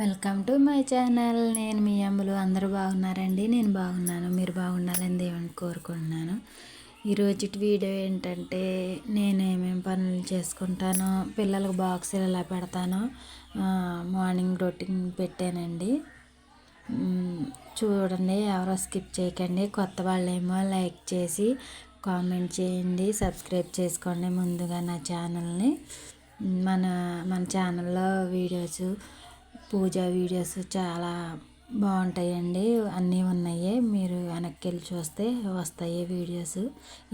Welcome to my channel. నేను మీ అమ్మలు. అందరూ బాగున్నారండి? నేను బాగున్నాను. మీరు బాగుండాలని దేవుని కోరుకుంటున్నాను. ఈరోజు వీడియో ఏంటంటే నేను ఏమేమి పనులు చేసుకుంటానో పిల్లలకు బాక్సులు ఎలా పెడతానో మార్నింగ్ రొటీన్ పెట్టానండి. చూడండి ఎవరో స్కిప్ చేయకండి. కొత్త వాళ్ళేమో లైక్ చేసి కామెంట్ చేయండి. సబ్స్క్రైబ్ చేసుకోండి ముందుగా నా ఛానల్ని. మన మన ఛానల్లో వీడియోస్ పూజ వీడియోస్ చాలా బాగుంటాయండి. అన్నీ ఉన్నాయి. మీరు వెనక్కి వెళ్ళి చూస్తే వస్తాయి వీడియోస్.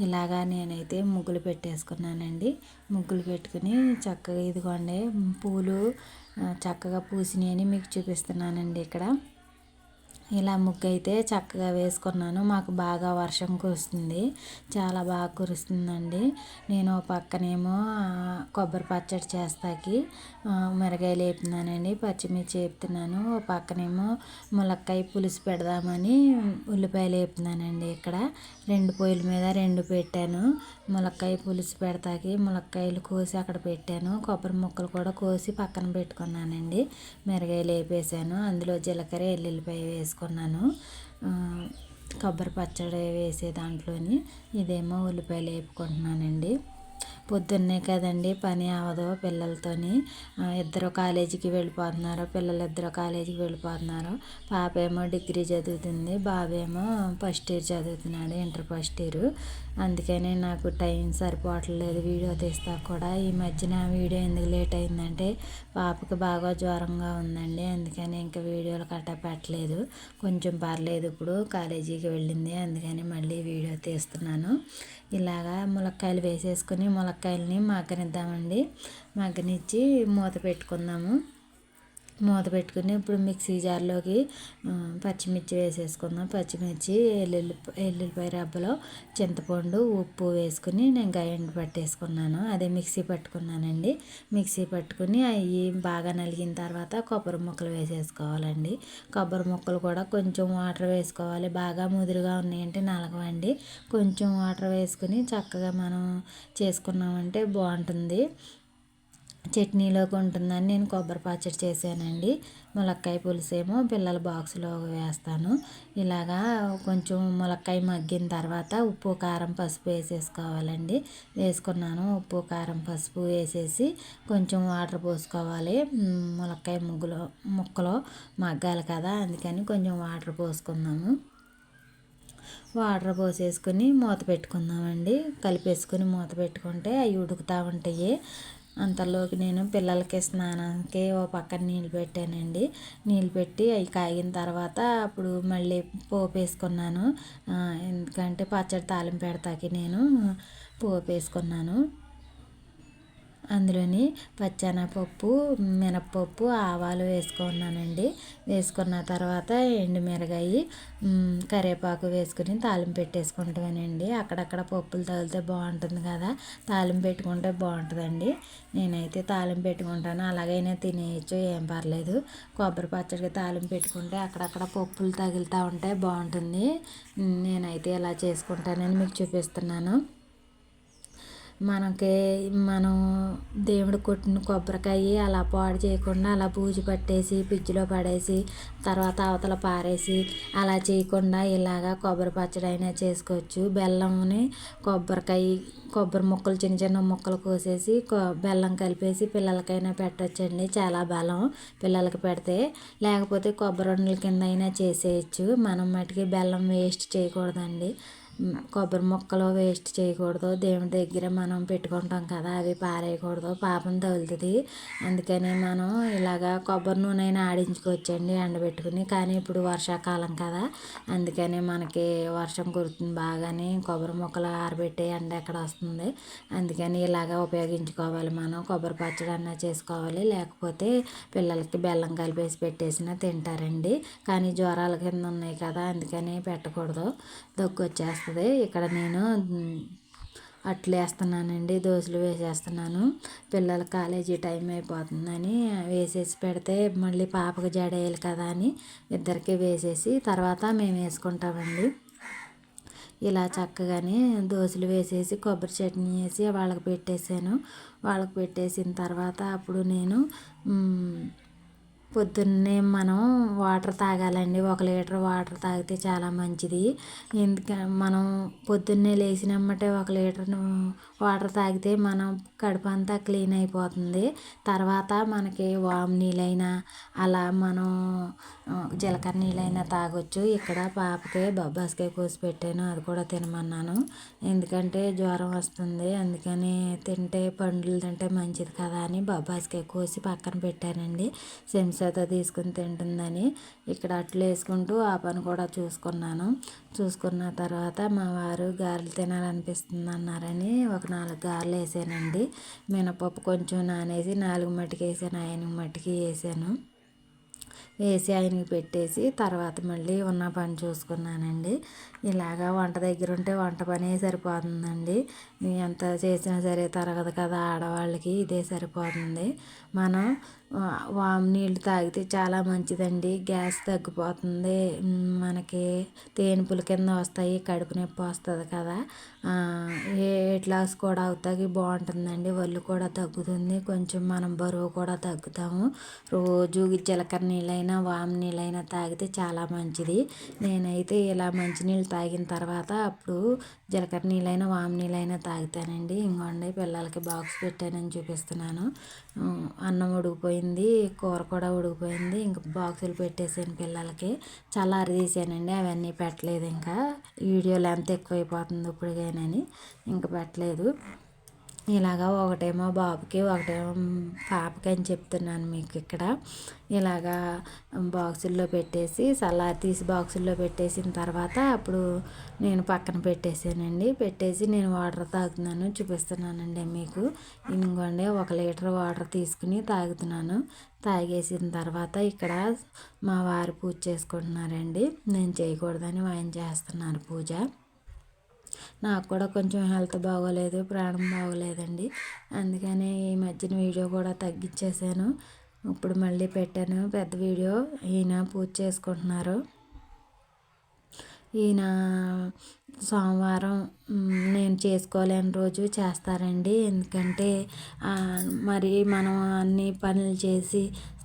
ఇలాగా నేనైతే ముగ్గులు పెట్టేసుకున్నానండి. ముగ్గులు పెట్టుకుని చక్కగా ఇదిగోండి పూలు చక్కగా పూసినాయని మీకు చూపిస్తున్నానండి ఇక్కడ. ఇలా ముగ్గు అయితే చక్కగా వేసుకున్నాను. మాకు బాగా వర్షం కురుస్తుంది. చాలా బాగా కురుస్తుందండి. నేను పక్కనేమో కొబ్బరి పచ్చడి చేస్తాకి మిరగాయలు వేపుతున్నానండి పచ్చిమిర్చి వేపుతున్నాను పక్కనేమో ములక్కాయ పులుసు పెడదామని ఉల్లిపాయలు వేపుతున్నానండి ఇక్కడ. రెండు పొయ్యిల మీద రెండు పెట్టాను. ములక్కాయ పులుసు పెడతాకి ములక్కాయలు కోసి అక్కడ పెట్టాను. కొబ్బరి ముక్కలు కూడా కోసి పక్కన పెట్టుకున్నానండి. మిరగాయలు వేపేసాను అందులో జీలకర్ర ఎల్లుల్లిపాయ వేసుకున్నాను. వేసుకున్నాను కొబ్బరి పచ్చడి వేసే దాంట్లోని ఇదేమో ఉల్లిపాయలు వేపుకుంటున్నానండి. పొద్దున్నే కదండి పని అవదు పిల్లలతోని. ఇద్దరు కాలేజీకి వెళ్ళిపోతున్నారు పిల్లలు ఇద్దరు కాలేజీకి వెళ్ళిపోతున్నారు. పాప ఏమో డిగ్రీ చదువుతుంది బాబేమో ఫస్ట్ ఇయర్ చదువుతున్నాడు ఇంటర్ ఫస్ట్ ఇయర్. అందుకనే నాకు టైం సరిపోవట్లేదు వీడియో తీస్తా కూడా. ఈ మధ్యన వీడియో ఎందుకు లేట్ అయిందంటే పాపకి బాగా జ్వరంగా ఉందండి అందుకని ఇంకా వీడియోలు కట్ట పెట్టలేదు. కొంచెం పర్లేదు ఇప్పుడు కాలేజీకి వెళ్ళింది అందుకని మళ్ళీ వీడియో తీస్తున్నాను. ఇలాగా ములక్కాయలు వేసేసుకుని ములక్కాయలని మగ్గనిద్దామండి. మగ్గనిచ్చి మూత పెట్టుకుందాము. మూత పెట్టుకుని ఇప్పుడు మిక్సీ జార్లోకి పచ్చిమిర్చి వేసేసుకుందాం. పచ్చిమిర్చి ఎల్లుల్లి ఎల్లుల్లిపాయ రబ్బలో చింతపండు ఉప్పు వేసుకుని నేను గైండ్ పట్టేసుకున్నాను. అదే మిక్సీ పట్టుకున్నానండి. మిక్సీ పట్టుకుని అవి బాగా నలిగిన తర్వాత కొబ్బరి ముక్కలు వేసేసుకోవాలండి. కొబ్బరి ముక్కలు కూడా కొంచెం వాటర్ వేసుకోవాలి. బాగా ముదురుగా ఉన్నాయంటే నలగవండి. కొంచెం వాటర్ వేసుకుని చక్కగా మనం చేసుకున్నామంటే బాగుంటుంది. చట్నీలోకి ఉంటుందని నేను కొబ్బరి పచ్చడి చేశానండి. ములక్కాయ పులుసు ఏమో పిల్లల బాక్స్లో వేస్తాను. ఇలాగా కొంచెం ములక్కాయ మగ్గిన తర్వాత ఉప్పు కారం పసుపు వేసేసుకోవాలండి. వేసుకున్నాను ఉప్పు కారం పసుపు వేసేసి కొంచెం వాటర్ పోసుకోవాలి. ములక్కాయ ముగ్గులో ముక్కలో మగ్గాలి కదా అందుకని కొంచెం వాటర్ పోసుకుందాము. వాటర్ పోసేసుకుని మూత పెట్టుకుందామండి. కలిపేసుకుని మూత పెట్టుకుంటే అవి ఉడుకుతూ ఉంటాయి. అంతలోకి నేను పిల్లలకి స్నానానికి ఓ పక్కన నీళ్ళు పెట్టానండి. నీళ్ళు పెట్టి అవి కాగిన తర్వాత అప్పుడు మళ్ళీ పోపు వేసుకున్నాను ఎందుకంటే పచ్చడి తాలింపు పెడతాకి నేను పోపు వేసుకున్నాను అందులోని పచ్చెనపప్పు మినప్పప్పు ఆవాలు వేసుకున్నానండి. వేసుకున్న తర్వాత ఎండుమిరగాయి కరివేపాకు వేసుకుని తాలింపు పెట్టేసుకుంటామనండి. అక్కడక్కడ పప్పులు తగిలితే బాగుంటుంది కదా. తాలింపు పెట్టుకుంటే బాగుంటుందండి. నేనైతే తాలింపు పెట్టుకుంటాను. అలాగైనా తినేయచ్చు ఏం పర్లేదు. కొబ్బరి పచ్చడికి తాలింపు పెట్టుకుంటే అక్కడక్కడ పప్పులు తగులుతూ ఉంటే బాగుంటుంది. నేనైతే ఇలా చేసుకుంటానని మీకు చూపిస్తున్నాను. మనకి మనం దేవుడు కొట్టిన కొబ్బరికాయ అలా పాడు చేయకుండా అలా బూజు పట్టేసి ఫ్రిడ్జ్లో పడేసి తర్వాత అవతల పారేసి అలా చేయకుండా ఇలాగా కొబ్బరి పచ్చడి అయినా చేసుకోవచ్చు. బెల్లంని కొబ్బరికాయ కొబ్బరి ముక్కలు చిన్న చిన్న ముక్కలు కోసేసి బెల్లం కలిపేసి పిల్లలకైనా పెట్టచ్చండి. చాలా బలం పిల్లలకి పెడితే. లేకపోతే కొబ్బరి వండల కింద అయినా చేసేయచ్చు. మనం మటుకి బెల్లం వేస్ట్ చేయకూడదండి. కొబ్బరి ముక్కలు వేస్ట్ చేయకూడదు. దేవుడి దగ్గర మనం పెట్టుకుంటాం కదా అవి పారేయకూడదు. పాపం తగులుతుంది. అందుకని మనం ఇలాగా కొబ్బరి నూనె అయినా ఆడించుకోవచ్చండి ఎండబెట్టుకుని. కానీ ఇప్పుడు వర్షాకాలం కదా అందుకని మనకి వర్షం కురుతుంది బాగానే. కొబ్బరి ముక్కలు ఆరబెట్టే ఎండ ఎక్కడ వస్తుంది? అందుకని ఇలాగా ఉపయోగించుకోవాలి మనం. కొబ్బరి పచ్చడి అన్న చేసుకోవాలి. లేకపోతే పిల్లలకి బెల్లం కలిపేసి పెట్టేసినా తింటారండి. కానీ జ్వరాల కింద ఉన్నాయి కదా అందుకని పెట్టకూడదు. దగ్గు వచ్చేస్తుంది వస్తుంది. ఇక్కడ నేను అట్లు వేస్తున్నానండి దోశలు వేసేస్తున్నాను. పిల్లల కాలేజీ టైం అయిపోతుందని వేసేసి పెడితే మళ్ళీ పాపకు జడేయాలి కదా అని ఇద్దరికి వేసేసి తర్వాత మేము వేసుకుంటామండి. ఇలా చక్కగానే దోశలు వేసేసి కొబ్బరి చట్నీ వేసి వాళ్ళకి పెట్టేసాను వాళ్ళకి పెట్టేసిన తర్వాత అప్పుడు నేను పొద్దున్నే మనం వాటర్ తాగాలండి. ఒక లీటర్ వాటర్ తాగితే చాలా మంచిది. ఎందుక మనం పొద్దున్నే లేచినమ్మటే ఒక లీటర్ వాటర్ తాగితే మనం కడుపు అంతా క్లీన్ అయిపోతుంది. తర్వాత మనకి వాము నీళ్ళైనా అలా మనం జీలకర్ర నీళ్ళైనా తాగొచ్చు. ఇక్కడ పాపకి బొబ్బాస్కాయ కోసి పెట్టాను. అది కూడా తినమన్నాను. ఎందుకంటే జ్వరం వస్తుంది. అందుకని తింటే పండ్లు తింటే మంచిది కదా అని బొబ్బాస్కాయ కోసి పక్కన పెట్టానండి. సెమ్స్ చెంచాతో తీసుకుని తింటుందని ఇక్కడ అట్లు వేసుకుంటూ ఆ పని కూడా చూసుకున్నాను. చూసుకున్న తర్వాత మా వారు గారెలు తినాలనిపిస్తుంది అన్నారని ఒక నాలుగు గారెలు వేసానండి. మినపప్పు కొంచెం నానేసి నాలుగు మట్టికి వేసాను ఆయన మట్టికి వేసాను. వేసి ఆయనకి పెట్టేసి తర్వాత మళ్ళీ ఉన్న పని చూసుకున్నానండి. ఇలాగా వంట దగ్గర ఉంటే వంట పనే సరిపోతుందండి. ఎంత చేసినా సరే తరగదు కదా ఆడవాళ్ళకి ఇదే సరిపోతుంది. మనం వామ్ నీళ్ళు తాగితే చాలా మంచిదండి. గ్యాస్ తగ్గిపోతుంది. మనకి తేనుపుల కింద వస్తాయి కడుపు నొప్పి వస్తుంది కదా. వెయిట్ లాస్ కూడా అవుతాయి బాగుంటుందండి. ఒళ్ళు కూడా తగ్గుతుంది. కొంచెం మనం బరువు కూడా తగ్గుతాము. రోజు జీలకర్ర నీళ్ళైనా వామ్ నీళ్ళైనా తాగితే చాలా మంచిది. నేనైతే ఇలా మంచినీళ్ళు తాగిన తర్వాత అప్పుడు జీలకర్ర నీళ్ళైనా వామ్ నీళ్ళైనా తాగుతానండి. ఇంకోండి పిల్లలకి బాక్స్ పెట్టానని చూపిస్తున్నాను. అన్నం ఉడికిపోయింది కూర కూడా ఉడికిపోయింది. ఇంకా బాక్సులు పెట్టేసాను పిల్లలకి. చల్లారి తీసానండి అవన్నీ పెట్టలేదు. ఇంకా వీడియో లెంత్ ఎక్కువైపోతుంది ఇప్పటికేనని. ఇంకా పెట్టలేదు. ఇలాగా ఒకటేమో బాబుకి ఒకటేమో పాపకి అని చెప్తున్నాను మీకు ఇక్కడ. ఇలాగా బాక్సుల్లో పెట్టేసి సలాడ్ తీసి బాక్సుల్లో పెట్టేసిన తర్వాత అప్పుడు నేను పక్కన పెట్టేసానండి పెట్టేసి నేను వాటర్ తాగుతున్నాను చూపిస్తున్నానండి మీకు. ఇంకోండి ఒక లీటర్ వాటర్ తీసుకుని తాగుతున్నాను. తాగేసిన తర్వాత ఇక్కడ మా వారు పూజ చేసుకుంటున్నారండి. నేను చేయకూడదని ఆయన చేస్తున్నారు పూజ. నాకు కూడా కొంచెం హెల్త్ బాగోలేదు ప్రాణం బాగోలేదండి. అందుకని ఈ మధ్యన వీడియో కూడా తగ్గించేసాను ఇప్పుడు మళ్ళీ పెట్టాను. పెద్ద వీడియో. ఈయన పూజ చేసుకుంటున్నారు. ఈయన సోమవారం నేను చేసుకోలేని రోజు చేస్తారండి. ఎందుకంటే మరి మనం అన్ని పనులు చేసి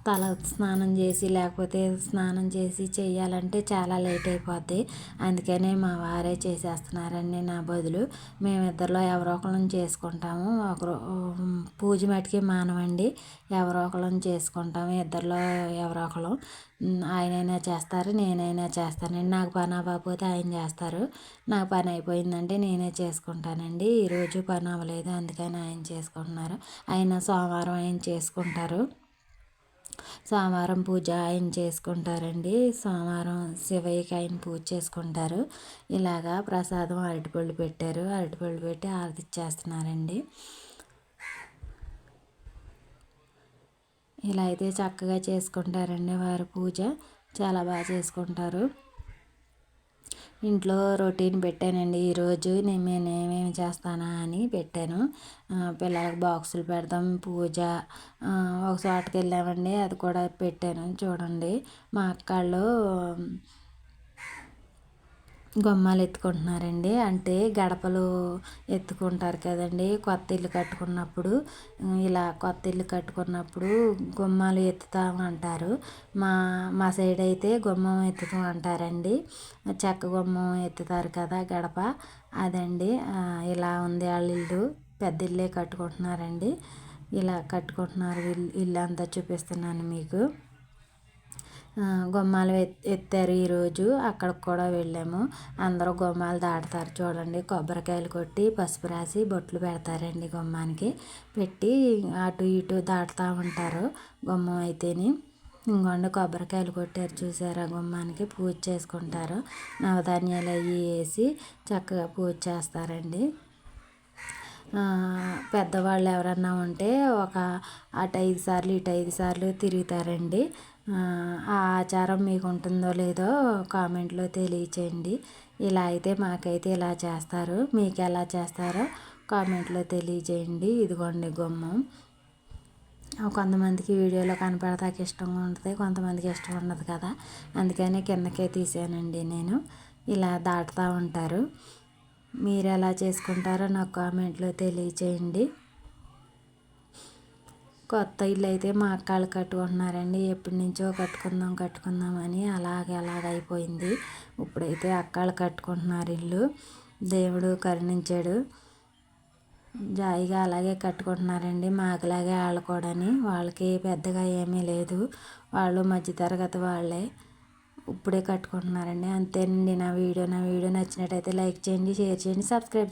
తల స్నానం చేసి లేకపోతే స్నానం చేసి చేయాలంటే చాలా లేట్ అయిపోద్ది. అందుకనే మా వారే చేసేస్తున్నారండి నా బదులు. మేమిద్దరిలో ఎవరో ఒకళ్ళని చేసుకుంటాము. ఒకరు పూజ మటుకి మానవండి. ఎవరో ఒకళ్ళని చేసుకుంటాము. ఇద్దరిలో ఎవరో ఒకరు ఆయనైనా చేస్తారు నేనైనా చేస్తానండి. నాకు పని అవ్వకపోతే ఆయన చేస్తారు. నాకు పని అయిపోయిందంటే నేనే చేసుకుంటానండి. ఈరోజు పని అవ్వలేదు అందుకని ఆయన చేసుకుంటున్నారు. ఆయన సోమవారం ఆయన చేసుకుంటారు. సోమవారం పూజ ఆయన చేసుకుంటారండి. సోమవారం శివయ్యకి ఆయన పూజ చేసుకుంటారు. ఇలాగా ప్రసాదం అరటిపళ్ళు పెట్టారు. అరటిపళ్ళు పెట్టి ఆరతి చేస్తున్నారండి ఇలా అయితే చక్కగా చేసుకుంటారండి వారి పూజ. చాలా బాగా చేసుకుంటారు. ఇంట్లో రొటీన్ పెట్టానండి. ఈరోజు నేను నేను ఏమేమి చేస్తానా అని పెట్టాను. పిల్లలకి బాక్సులు పెడతాం పూజ ఒక చోటకి వెళ్ళామండి. అది కూడా పెట్టాను. చూడండి మా అక్కళ్ళు గుమ్మాలు ఎత్తుకుంటున్నారండి అంటే గడపలు ఎత్తుకుంటారు కదండి. కొత్త ఇల్లు కట్టుకున్నప్పుడు ఇలా కొత్త ఇల్లు కట్టుకున్నప్పుడు గుమ్మాలు ఎత్తుతాం అంటారు మా మా సైడ్ అయితే గుమ్మం ఎత్తుతాం అంటారండి చెక్క గుమ్మం ఎత్తుతారు కదా గడప. అదండి ఇలా ఉంది వాళ్ళ ఇల్లు. పెద్ద ఇల్లే కట్టుకుంటున్నారండి. ఇలా కట్టుకుంటున్నారు ఇల్లు ఇల్లు అంతా చూపిస్తున్నాను మీకు. గుమ్మాలు ఎత్తారు ఈరోజు అక్కడికి కూడా వెళ్ళాము. అందరూ గుమ్మాలు దాటుతారు చూడండి. కొబ్బరికాయలు కొట్టి పసుపు రాసి బొట్లు పెడతారండి గుమ్మానికి. పెట్టి అటు ఇటు దాటుతూ ఉంటారు గుమ్మం అయితేని. ఇంకొండ కొబ్బరికాయలు కొట్టారు చూసారా? గుమ్మానికి పూజ చేసుకుంటారు. నవధాన్యాలు అవి వేసి చక్కగా పూజ చేస్తారండి. పెద్దవాళ్ళు ఎవరన్నా ఉంటే ఒక అటు ఐదు సార్లు ఇటు ఐదు సార్లు తిరుగుతారండి. ఆ ఆచారం మీకు ఉంటుందో లేదో కామెంట్లో తెలియచేయండి. ఇలా అయితే మాకైతే ఇలా చేస్తారు. మీకు ఎలా చేస్తారో కామెంట్లో తెలియజేయండి. ఇదిగోండి గుమ్మం. కొంతమందికి వీడియోలో కనపడతాకి ఇష్టంగా ఉంటుంది కొంతమందికి ఇష్టం ఉండదు కదా. అందుకని కిందకే తీసానండి నేను. ఇలా దాటుతూ ఉంటారు. మీరు ఎలా చేసుకుంటారో నాకు కామెంట్లో తెలియచేయండి. కొత్త ఇల్లు అయితే మా అక్కలు కట్టుకుంటున్నారండి. ఎప్పటి నుంచో కట్టుకుందాం కట్టుకుందామని అలాగే అలాగ అయిపోయింది. ఇప్పుడైతే అక్కలు కట్టుకుంటున్నారు ఇల్లు. దేవుడు కరుణించాడు. జాయిగా అలాగే కట్టుకుంటున్నారండి. మాకులాగే వాళ్ళు కూడాని. వాళ్ళకి పెద్దగా ఏమీ లేదు. వాళ్ళు మధ్యతరగతి వాళ్ళే. ఇప్పుడే కట్టుకుంటున్నారండి. అంతేనండి నా వీడియో. నా వీడియో నచ్చినట్టయితే లైక్ చేయండి షేర్ చేయండి సబ్స్క్రైబ్ చేయండి.